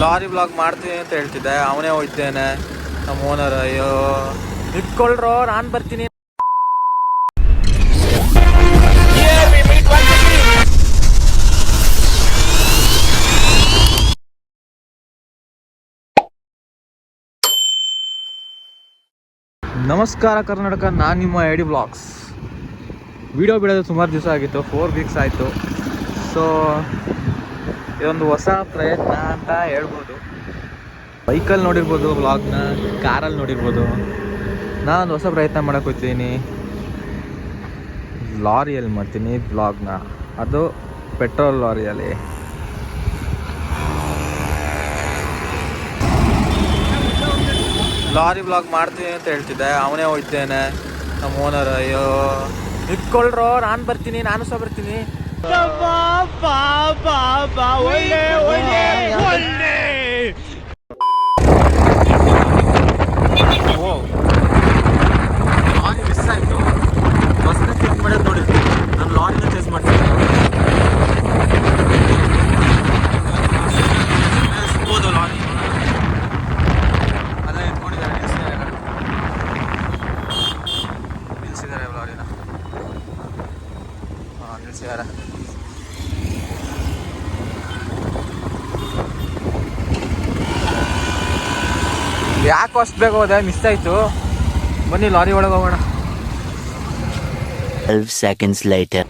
Lorry blog ಮಾಡ್ತೀನಿ ಅಂತ ಹೇಳ್ತಿದ್ದೆ, ಅವನೇ ಹೋಯ್ತೇನೆ ನಮ್ಮ ಓನರ್ ಅಯ್ಯೋ. ಇಟ್ಕೊಳ್ರೋ ನಾನು ಬರ್ತೀನಿ. ನಮಸ್ಕಾರ ಕರ್ನಾಟಕ, ನಾನು ನಿಮ್ಮ ಐ ಬ್ಲಾಗ್ಸ್ ವಿಡಿಯೋ ಬಿಡೋದು ಸುಮಾರು ದಿವಸ ಆಗಿತ್ತು ಫೋರ್ ವೀಕ್ಸ್ ಆಯಿತು. ಸೊ ಇದೊಂದು ಹೊಸ ಪ್ರಯತ್ನ ಅಂತ ಹೇಳ್ಬೋದು. ಬೈಕಲ್ಲಿ ನೋಡಿರ್ಬೋದು ವ್ಲಾಗ್ನ ಕಾರಲ್ಲಿ ನೋಡಿರ್ಬೋದು. ನಾನೊಂದು ಹೊಸ ಪ್ರಯತ್ನ ಮಾಡಕ್ಕೆ ಹೋಗ್ತೀನಿ. ಲಾರಿಯಲ್ಲಿ ಮಾಡ್ತೀನಿ ವ್ಲಾಗ್ನ ಅದು ಪೆಟ್ರೋಲ್ ಲಾರಿಯಲ್ಲಿ. ಲಾರಿ ಬ್ಲಾಗ್ ಮಾಡ್ತೀನಿ ಅಂತ ಹೇಳ್ತಿದ್ದೆ. ಅವನೇ ಹೋಗ್ತೇನೆ ನಮ್ಮ ಓನರ್ ಅಯ್ಯೋ. ಇಟ್ಕೊಳ್ರೋ ನಾನು ಬರ್ತೀನಿ, ನಾನು ಸಹ ಬರ್ತೀನಿ. ಓ. ಲಾರಿ ಮಿಸ್ ಆಯಿತು ಬಸ್ನ ಚೆಕ್ ಮಾಡೋದು ನೋಡಿದ್ವಿ ನಾನು ಲಾರಿನ ಚೇಸ್ ಮಾಡ್ತೀನಿ ಸಿಗ್ಬೋದು ಲಾರಿ ಅಲ್ಲೇ ಇಟ್ಕೊಂಡಿದ್ದಾರೆ ನಿಲ್ಸಿದ್ದಾರೆ ನಿಲ್ಸಿದ್ದಾರೆ ಲಾರಿನ ಹಾಂ ನಿಲ್ಸಿದ್ದಾರೆ ಯಾಕೋ ಅಷ್ಟು ಬೇಗ ಹೋದೆ ಮಿಸ್ ಆಯಿತು. ಬನ್ನಿ ಲಾರಿ ಒಳಗೆ ಹೋಗೋಣ. 12 seconds later.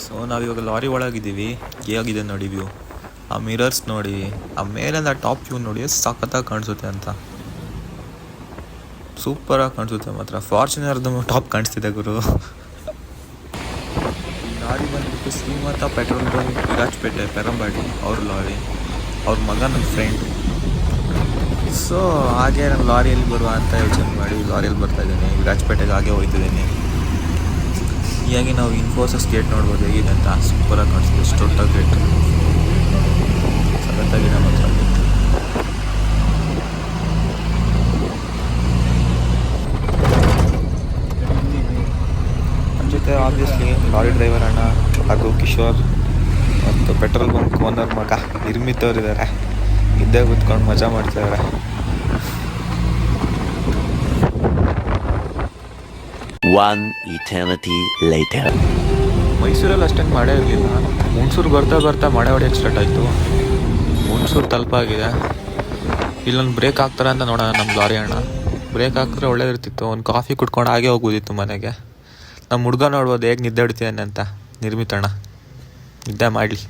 ಸೊ ನಾವಿವಾಗ ಲಾರಿ ಒಳಗಿದ್ದೀವಿ ಹೇಗಿದೆ ನೋಡಿ ವ್ಯೂ ಆ ಮಿರರ್ಸ್ ನೋಡಿ ಆ ಮೇಲಿಂದ ಟಾಪ್ ವ್ಯೂ ನೋಡಿ ಸಖತ್ತಾಗಿ ಕಾಣಿಸುತ್ತೆ ಅಂತ. ಸೂಪರಾಗಿ ಕಾಣಿಸುತ್ತೆ ಮಾತ್ರ. ಫಾರ್ಚುನರ್ದು ಟಾಪ್ ಕಾಣಿಸ್ತಿದೆ ಗುರು. ಲಾರಿ ಬಂದ್ಬಿಟ್ಟು ಶ್ರೀಮಂತ ಪೆಟ್ರೋಲ್ ಬಂಕ್ ವಿರಾಜ್ಪೇಟೆ ಪೆರಂಬಾಡಿ ಅವ್ರ ಲಾರಿ ಅವ್ರ ಮಗ ನನ್ನ ಫ್ರೆಂಡ್ ಸೊ, ಹಾಗೆ ನಾನು ಲಾರಿಯಲ್ಲಿ ಬರುವ ಅಂತ ಯೋಚನೆ ಮಾಡಿ ಲಾರಿಯಲ್ಲಿ ಬರ್ತಾ ಇದ್ದೇನೆ. ರಾಜಪೇಟೆಗೆ ಹಾಗೆ ಹೋಗ್ತಿದ್ದೀನಿ ಹೀಗಾಗಿ ನಾವು ಇನ್ಫೋಸಿಸ್ ಗೇಟ್ ನೋಡ್ಬೋದು. ಹೇಗಿದೆ ಅಂತ? ಸೂಪರಾಗಿ ಕಾಣಿಸ್ತದೆ. ದೊಡ್ಡ ಗೇಟ್ ನಮ್ಮ ಹತ್ರ ನಮ್ಮ ಜೊತೆ ಆಬ್ವಿಯಸ್ಲಿ ಲಾರಿ ಡ್ರೈವರ್ ಅಣ್ಣ ಹಾಗೂ ಕಿಶೋರ್ ಮತ್ತು ಪೆಟ್ರೋಲ್ ಬಂಕ್ ಓನರ್ ಮಗ ನಿರ್ಮಿತವ್ರು ಇದ್ದಾರೆ ಇದ್ದೇ ಕೂತ್ಕೊಂಡು ಮಜಾ ಮಾಡ್ತಿದ್ದಾರೆ One eternity later. ಮೈಸೂರಲ್ಲಿ ಅಷ್ಟೇನು ಮಾಡೇ ಇರಲಿಲ್ಲ. ಹುಣಸೂರು ಬರ್ತಾ ಬರ್ತಾ ಮಳೆ ಹೊಡೆಯೋಕ್ಕೆ ಸ್ಟಾರ್ಟ್ ಆಯಿತು. ಹುಣಸೂರು ತಲುಪಾಗಿದೆ ಇಲ್ಲೊಂದು ಬ್ರೇಕ್ ಹಾಕ್ತಾರೆ ಅಂತ ನೋಡೋಣ ನಮ್ಮ ಲಾರಿ ಅಣ್ಣ. ಬ್ರೇಕ್ ಹಾಕಿದ್ರೆ ಒಳ್ಳೇದಿರ್ತಿತ್ತು. ಒಂದು ಕಾಫಿ ಕುಟ್ಕೊಂಡು ಹಾಗೆ ಹೋಗ್ಬೋದಿತ್ತು ಮನೆಗೆ. ನಮ್ಮ ಹುಡುಗ ನೋಡ್ಬೋದು ಹೇಗೆ ನಿದ್ದೆ ಹೊಡಿತಾನೆ ಅಂತ ನಿರ್ಮಿತಣ್ಣ ನಿದ್ದೆ ಮಾಡಲಿ.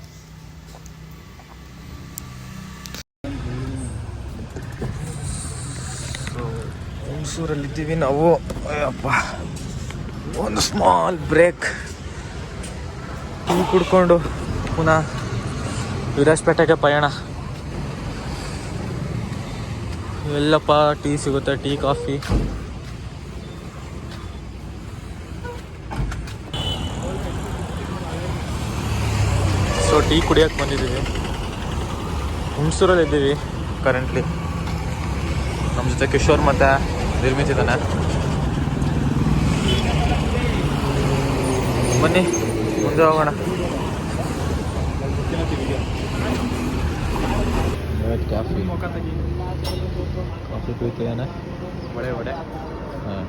ಹುಣಸೂರಲ್ಲಿದ್ದೀವಿ ನಾವು. ಅಯ್ಯಪ್ಪ. ಒಂದು ಸ್ಮಾಲ್ ಬ್ರೇಕ್ ಟೀ ಕುಡ್ಕೊಂಡು ಪುನಃ ವಿರಾಜ್ಪೇಟೆಗೆ ಪಯಣ. ಎಲ್ಲಪ್ಪ ಟೀ ಸಿಗುತ್ತೆ, ಟೀ, ಕಾಫಿ. ಸೊ ಟೀ ಕುಡಿಯೋಕೆ ಬಂದಿದ್ದೀವಿ. ಹುಣಸೂರಲ್ಲಿ ಇದ್ದೀವಿ ಕರೆಂಟ್ಲಿ ನಮ್ಮ ಜೊತೆ ಕಿಶೋರ್ ಮತ್ತು ನಿರ್ಮಿತ್ ಬನ್ನಿ ಮುಂದೆ ಹೋಗೋಣ. ಕಾಫಿ ಕಾಫಿ ಕುಡಿತೀಯಾನೆ? ಒಡೆ ಒಡೆ. ಹಾಂ.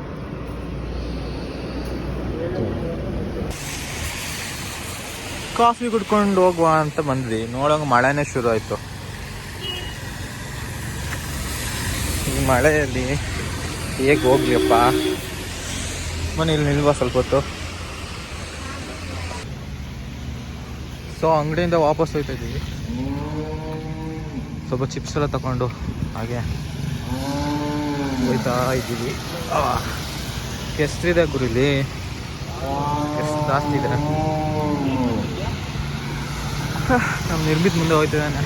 ಕಾಫಿ ಕುಡ್ಕೊಂಡು ಹೋಗುವ ಅಂತ ಬಂದ್ವಿ. ನೋಡೋಂಗ ಮಳೆನೇ ಶುರು ಆಯ್ತು. ಈ ಮಳೆಯಲ್ಲಿ ಹೇಗೆ ಹೋಗ್ಲಿಯಪ್ಪ? ಮನೆ ಇಲ್ಲಿ ನಿಲ್ವಾ ಸ್ವಲ್ಪ ಹೊತ್ತು? ಸೊ ಅಂಗಡಿಯಿಂದ ವಾಪಸ್ ಹೋಗ್ತಾ ಇದ್ದೀವಿ. ಸ್ವಲ್ಪ ಚಿಪ್ಸ್ ಎಲ್ಲ ತಗೊಂಡು ಹಾಗೆ ಹೋಯ್ತಾ ಇದ್ದೀವಿ. ಎಷ್ಟಿದೆ ಗುರು ಇಲ್ಲಿ ಎಷ್ಟು ಜಾಸ್ತಿ ಇದೆ. ನಮ್ಮ ನಿರ್ಮಿತ್ ಮುಂದೆ ಹೋಗ್ತಿದ್ದಾನೆ.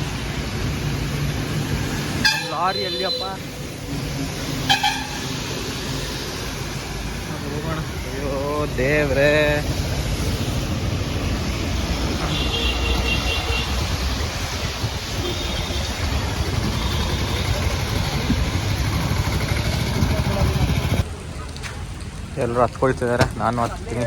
ಲಾರಿ ಎಲ್ಲಿಯಪ್ಪ ಅಯ್ಯೋ, ದೇವ್ರೇ. ಎಲ್ಲರೂ ಹತ್ಕೊಳ್ತಿದ್ದಾರೆ ನಾನು ಹತ್ತೀನಿ.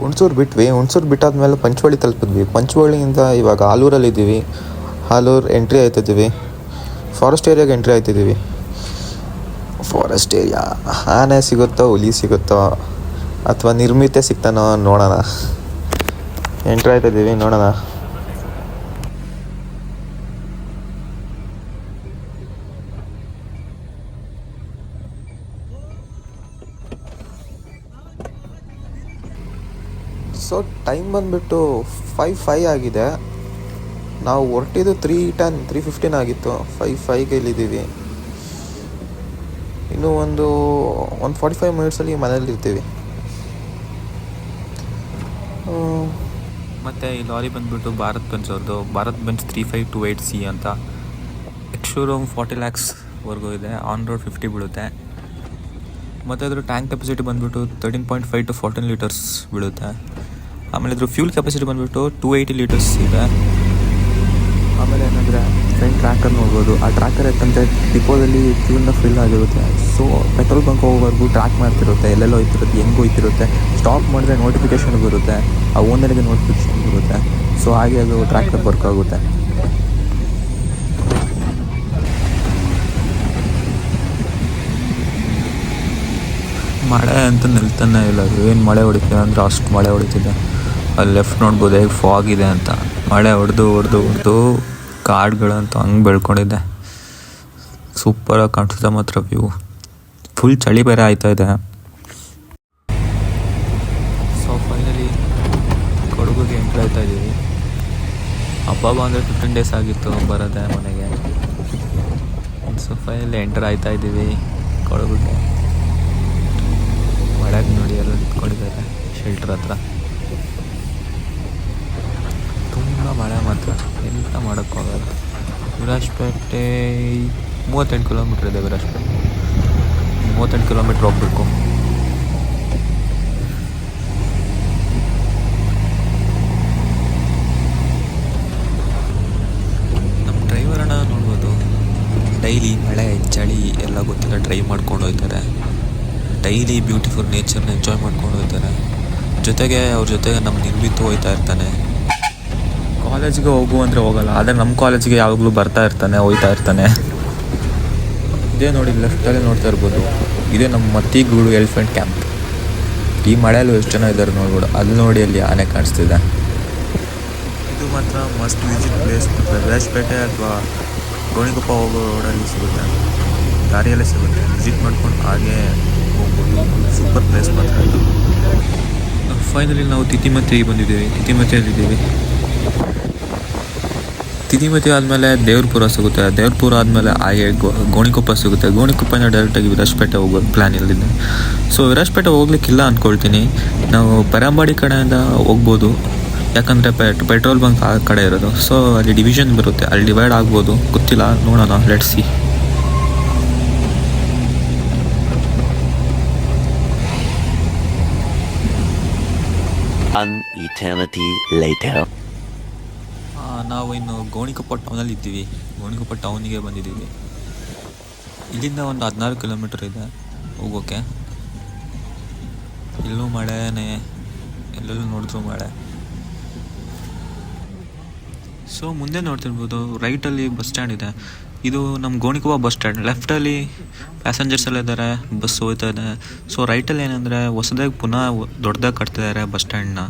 ಹುಣಸೂರು ಬಿಟ್ವಿ. ಹುಣಸೂರು ಬಿಟ್ಟಾದ್ಮೇಲೆ ಪಂಚವಳ್ಳಿ ತಲುಪಿದ್ವಿ. ಪಂಚವಳ್ಳಿಯಿಂದ ಇವಾಗ ಆಲೂರಲ್ಲಿ ಇದ್ದೀವಿ ಆಲೂರು ಎಂಟ್ರಿ ಆಯ್ತಿದ್ದೀವಿ ಫಾರೆಸ್ಟ್ ಏರಿಯಾಗೆ ಎಂಟ್ರಿ ಆಯ್ತಿದ್ದೀವಿ ಫಾರೆಸ್ಟ್ ಏರಿಯಾ ಆನೆ ಸಿಗುತ್ತೋ ಹುಲಿ ಸಿಗುತ್ತೋ? ಅಥವಾ ನಿರ್ಮಿತೆ ಸಿಗ್ತಾನೋ ನೋಡೋಣ. ಎಂಟ್ರಿ ಆಯ್ತಿದ್ದೀವಿ ನೋಡೋಣ. ಸೊ ಟೈಮ್ ಬಂದುಬಿಟ್ಟು ಫೈವ್ ಫೈ ಆಗಿದೆ. ನಾವು ಹೊರಟಿದ್ದು ತ್ರೀ ಟೆನ್ ತ್ರೀ ಫಿಫ್ಟೀನ್ ಆಗಿತ್ತು. ಫೈವ್ ಫೈವ್ಗೆ ಇಲ್ಲಿದ್ದೀವಿ ಇನ್ನೂ ಒಂದು ಒನ್ ಫಾರ್ಟಿ ಫೈವ್ ಮಿನಿಟ್ಸಲ್ಲಿ ಮನೇಲಿ ಮತ್ತು ಈ ಲಾರಿ ಬಂದುಬಿಟ್ಟು ಭಾರತ್ ಬೆಂಚ್ ಅವ್ರದ್ದು Bharat Benz three five two eight C ಅಂತ. ಎಕ್ಸ್ ಶೋರೂಮ್ ಫಾರ್ಟಿ ಲ್ಯಾಕ್ಸ್ವರೆಗೂ ಇದೆ. ಆನ್ ರೋಡ್ ಫಿಫ್ಟಿ ಬೀಳುತ್ತೆ. ಮತ್ತು ಅದ್ರ ಟ್ಯಾಂಕ್ ಕೆಪಾಸಿಟಿ ಬಂದುಬಿಟ್ಟು thirteen point five to fourteen litres ಬೀಳುತ್ತೆ. ಆಮೇಲೆ ಇದ್ರ ಫ್ಯೂಲ್ ಕೆಪಾಸಿಟಿ ಬಂದುಬಿಟ್ಟು ಟೂ ಏಯ್ಟಿ ಲೀಟರ್ಸ್ ಇದೆ. ಆಮೇಲೆ ಏನಂದರೆ ಫ್ರಂಟ್ ಟ್ರ್ಯಾಕರ್ ನೋಡ್ಬೋದು. ಆ ಟ್ರ್ಯಾಕರ್ ಎತ್ತಂದರೆ ಡಿಪೋದಲ್ಲಿ ಫ್ಯೂಲ್ನ ಫಿಲ್ ಆಗಿರುತ್ತೆ. ಸೊ ಪೆಟ್ರೋಲ್ ಬಂಕ್ ಹೋಗೋವರೆಗೂ ಟ್ರ್ಯಾಕ್ ಮಾಡ್ತಿರುತ್ತೆ. ಎಲ್ಲೆಲ್ಲೋ ಹೋಯ್ತಿರುತ್ತೆ ಹೆಂಗೆ ಹೋಯ್ತಿರುತ್ತೆ ಸ್ಟಾಪ್ ಮಾಡಿದ್ರೆ ನೋಟಿಫಿಕೇಷನ್ ಬರುತ್ತೆ. ಆ ಓನರಿಗೆ ನೋಟಿಫಿಕೇಷನ್ ಬರುತ್ತೆ. ಸೊ ಹಾಗೆ ಅದು ಟ್ರ್ಯಾಕರ್ ವರ್ಕ್ ಆಗುತ್ತೆ. ಮಳೆ ಅಂತ ನಿಲ್ತಾನೆ ಇಲ್ಲ. ಏನು ಮಳೆ ಹೊಡಿತಿದೆ ಅಂದರೆ ಅಷ್ಟು ಮಳೆ ಹೊಡಿತಿದೆ. ಅಲ್ಲಿ ಲೆಫ್ಟ್ ನೋಡ್ಬೋದು ಹೇಗೆ ಫಾಗ್ ಇದೆ ಅಂತ. ಮಳೆ ಹೊಡೆದು ಹೊಡೆದು ಹೊಡೆದು. ಕಾಡುಗಳಂತೂ ಹಂಗೆ ಬೆಳ್ಕೊಂಡಿದೆ. ಸೂಪರಾಗಿ ಕಾಣಿಸುತ್ತೆ ಮಾತ್ರ ವ್ಯೂ ಫುಲ್ ಚಳಿ ಬೇರೆ ಆಯ್ತಾ ಇದೆ. ಸೊ ಫೈನಲಿ ಕೊಡಗುಗೆ ಎಂಟ್ರ್ ಆಯ್ತಾ ಇದ್ದೀವಿ. ಹಬ್ಬ ಅಂದರೆ ಫಿಫ್ಟೀನ್ ಡೇಸ್ ಆಗಿತ್ತು ಬರೋದೆ ಮನೆಗೆ. ಸೊ ಫೈನಲಿ ಎಂಟರ್ ಆಯ್ತಾ ಇದ್ದೀವಿ ಕೊಡಗುಗೆ. ಮಳೆಗೆ ನೋಡಿ ಎಲ್ಲ ನಿಂತ್ಕೊಂಡಿದ್ದಾರೆ ಶೆಲ್ಟರ್ ಹತ್ರ. ಮಳೆ ಮಾತ್ರ. ಎಂತ ಮಾಡೋಕ್ಕಾಗಲ್ಲ ವಿರಾಜಪೇಟೆ ಮೂವತ್ತೆಂಟು ಕಿಲೋಮೀಟ್ರ್ ಇದೆ ವಿರಾಜಪೇಟೆ. ಮೂವತ್ತೆಂಟು ಕಿಲೋಮೀಟ್ರ್ ಹೋಗ್ಬೇಕು. ನಮ್ಮ ಡ್ರೈವರನ್ನ ನೋಡ್ಬೋದು. ಡೈಲಿ ಮಳೆ, ಚಳಿ ಎಲ್ಲ ಗೊತ್ತಿಲ್ಲ ಡ್ರೈವ್ ಮಾಡ್ಕೊಂಡು ಹೋಗ್ತಾರೆ ಡೈಲಿ ಬ್ಯೂಟಿಫುಲ್ ನೇಚರ್ನ ಎಂಜಾಯ್ ಮಾಡ್ಕೊಂಡು ಹೋಗ್ತಾರೆ ಜೊತೆಗೆ ಅವ್ರ ಜೊತೆಗೆ ನಮ್ಮ ನಿರ್ಮಿತು ಹೋಗ್ತಾ ಇರ್ತಾನೆ. ಕಾಲೇಜ್ಗೆ ಹೋಗು ಅಂದರೆ ಹೋಗಲ್ಲ. ಆದರೆ ನಮ್ಮ ಕಾಲೇಜಿಗೆ ಯಾವಾಗಲೂ ಬರ್ತಾ ಇರ್ತಾನೆ, ಹೋಯ್ತಾ ಇರ್ತಾನೆ. ಇದೇ ನೋಡಿ ಲೆಫ್ಟಲ್ಲೇ ನೋಡ್ತಾ ಇರ್ಬೋದು. ಇದೇ ನಮ್ಮ ಮತ್ತಿಗೂಡು ಎಲಿಫೆಂಟ್ ಕ್ಯಾಂಪ್ ಈ ಮಳೆಯಲ್ಲೂ ಎಷ್ಟು ಜನ ಇದ್ದಾರೆ ನೋಡ್ಬೋದು. ಅಲ್ಲಿ ನೋಡಿ ಅಲ್ಲಿ ಆನೆ ಕಾಣಿಸ್ತಿದೆ. ಇದು ಮಾತ್ರ ಮಸ್ಟ್ ವಿಸಿಟ್ ಪ್ಲೇಸ್ ರಾಜಪೇಟೆ ಅಥವಾ ಗೋಣಿಕೊಪ್ಪ ಹೋಗೋ ರೋಡಲ್ಲಿ ಸಿಗುತ್ತೆ. ದಾರಿಯಲ್ಲೇ ಸಿಗುತ್ತೆ. ವಿಸಿಟ್ ಮಾಡ್ಕೊಂಡು ಹಾಗೆ ಹೋಗ್ಬೋದು. ಸೂಪರ್ ಪ್ಲೇಸ್ ಮಾತ್ರ ಫೈನಲಿ ನಾವು ತಿತಿಮತ್ತೆಗೆ ಬಂದಿದ್ದೀವಿ. ತಿತಿಮತಿಯಲ್ಲಿದ್ದೀವಿ ತಿತಿಮತಿ ಆದಮೇಲೆ ದೇವ್ರಪುರ ಸಿಗುತ್ತೆ. ದೇವ್ರಪುರ ಆದಮೇಲೆ ಹಾಗೆ ಗೋಣಿಕೊಪ್ಪ ಸಿಗುತ್ತೆ. ಗೋಣಿಕೊಪ್ಪನ ಡೈರೆಕ್ಟಾಗಿ ವಿರಾಜಪೇಟೆ ಹೋಗೋ ಪ್ಲ್ಯಾನ್ ಇಲ್ಲಿದೆ. ಸೊ ವಿರಾಜಪೇಟೆ ಹೋಗ್ಲಿಕ್ಕಿಲ್ಲ ಅಂದ್ಕೊಳ್ತೀನಿ ನಾವು ಪರಂಬಾಡಿ ಕಡೆಯಿಂದ ಹೋಗ್ಬೋದು. ಯಾಕಂದರೆ ಪೆಟ್, ಪೆಟ್ರೋಲ್ ಬಂಕ್ ಆ ಕಡೆ ಇರೋದು. ಸೊ ಅಲ್ಲಿ ಡಿವಿಷನ್ ಬರುತ್ತೆ. ಅಲ್ಲಿ ಡಿವೈಡ್ ಆಗ್ಬೋದು. ಗೊತ್ತಿಲ್ಲ. ನೋಡೋಣ. Let see An eternity later. ನಾವು ಇನ್ನು ಗೋಣಿಕೊಪ್ಪ ಟೌನಲ್ಲಿ ಇದ್ದೀವಿ. ಗೋಣಿಕೊಪ್ಪ ಟೌನಿಗೆ ಬಂದಿದ್ದೀವಿ. ಇಲ್ಲಿಂದ ಒಂದು ಹದಿನಾರು ಕಿಲೋಮೀಟರ್ ಇದೆ ಹೋಗೋಕ್ಕೆ ಇಲ್ಲೂ ಮಳೆನೇ, ಎಲ್ಲೆಲ್ಲೂ ನೋಡಿದ್ರು ಮಳೆ. ಸೊ ಮುಂದೆ ನೋಡ್ತಿರ್ಬೋದು ರೈಟಲ್ಲಿ ಬಸ್ ಸ್ಟ್ಯಾಂಡ್ ಇದೆ. ಇದು ನಮ್ಮ ಗೋಣಿಕೊಪ್ಪ ಬಸ್ ಸ್ಟ್ಯಾಂಡ್ ಲೆಫ್ಟಲ್ಲಿ ಪ್ಯಾಸೆಂಜರ್ಸ್ ಎಲ್ಲ ಇದ್ದಾರೆ ಬಸ್ ಹೋಗ್ತಾ ಇದೆ. ಸೊ ರೈಟಲ್ಲಿ ಏನಂದರೆ ಹೊಸದಾಗಿ ಪುನಃ ದೊಡ್ಡದಾಗಿ ಕಟ್ತಿದ್ದಾರೆ ಬಸ್ ಸ್ಟ್ಯಾಂಡ್ನ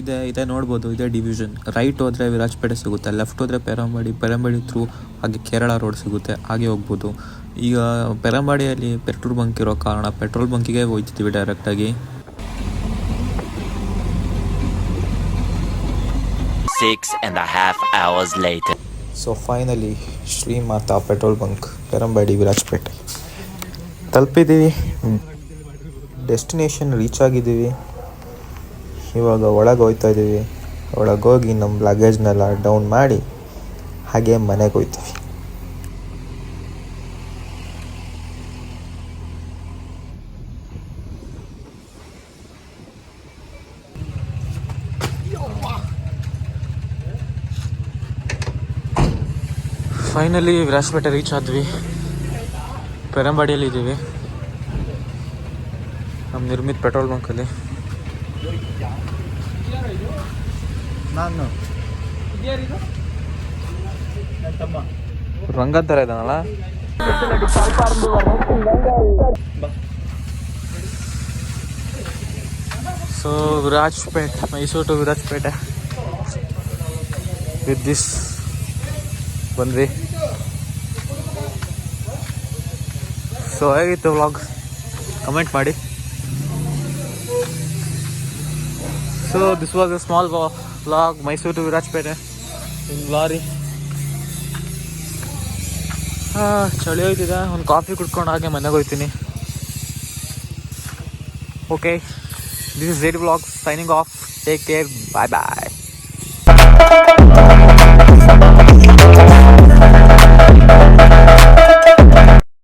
ಇದೆ ಇದೆ ನೋಡ್ಬೋದು ಇದೇ ಡಿವಿಷನ್ ರೈಟ್ ಹೋದರೆ ವಿರಾಜ್ಪೇಟೆ ಸಿಗುತ್ತೆ ಲೆಫ್ಟ್ ಹೋದರೆ ಪೆರಂಬಾಡಿ ಪೆರಂಬಾಡಿ ಥ್ರೂ ಹಾಗೆ ಕೇರಳ ರೋಡ್ ಸಿಗುತ್ತೆ ಹಾಗೆ ಹೋಗ್ಬೋದು. ಈಗ ಪೆರಂಬಾಡಿಯಲ್ಲಿ ಪೆಟ್ರೋಲ್ ಬಂಕ್ ಇರೋ ಕಾರಣ ಪೆಟ್ರೋಲ್ ಬಂಕಿಗೆ ಹೋಗ್ತಿದ್ದೀವಿ ಡೈರೆಕ್ಟಾಗಿ Six and a half hours later. So finally Shrimata petrol bunk Perambadi Virajpet ತಲುಪಿದ್ದೀವಿ. Destination reach ಆಗಿದ್ದೀವಿ. ಇವಾಗ ಒಳಗೆ ಹೋಗ್ತಾ ಇದ್ದೀವಿ ಒಳಗೆ ಹೋಗಿ ನಮ್ಮ ಲಗೇಜ್ನೆಲ್ಲ ಡೌನ್ ಮಾಡಿ ಹಾಗೆ ಮನೆಗೆ ಹೋಗ್ತೀವಿ ಫೈನಲಿ ವಿರಾಜಪೇಟೆ ರೀಚ್ ಆದ್ವಿ. ಪೆರಂಬಾಡಿಯಲ್ಲಿ ಇದ್ದೀವಿ ನಮ್ಮ ನಿರ್ಮಿತ್ ಪೆಟ್ರೋಲ್ ಬಂಕಲ್ಲಿ ನಾನು. ರಂಗ ಥರ ಇದ್ದಾನಲ್ಲ? So Virajpet Mysuru to Virajpet. With this ಬಂದ್ವಿ. ಸೊ ಹೇಗಿತ್ತು ವ್ಲಾಗ್ ಕಮೆಂಟ್ ಮಾಡಿ. So this was a small vlog, Mysore to Virajpeta in lorry. ಚಳಿ ಹೋಯ್ತಿದೆ ಒಂದು ಕಾಫಿ ಕುಡ್ಕೊಂಡು ಹಾಗೆ ಮನೆಗೆ ಹೋಗ್ತೀನಿ okay this is Z blog signing off take care bye bye Thank you.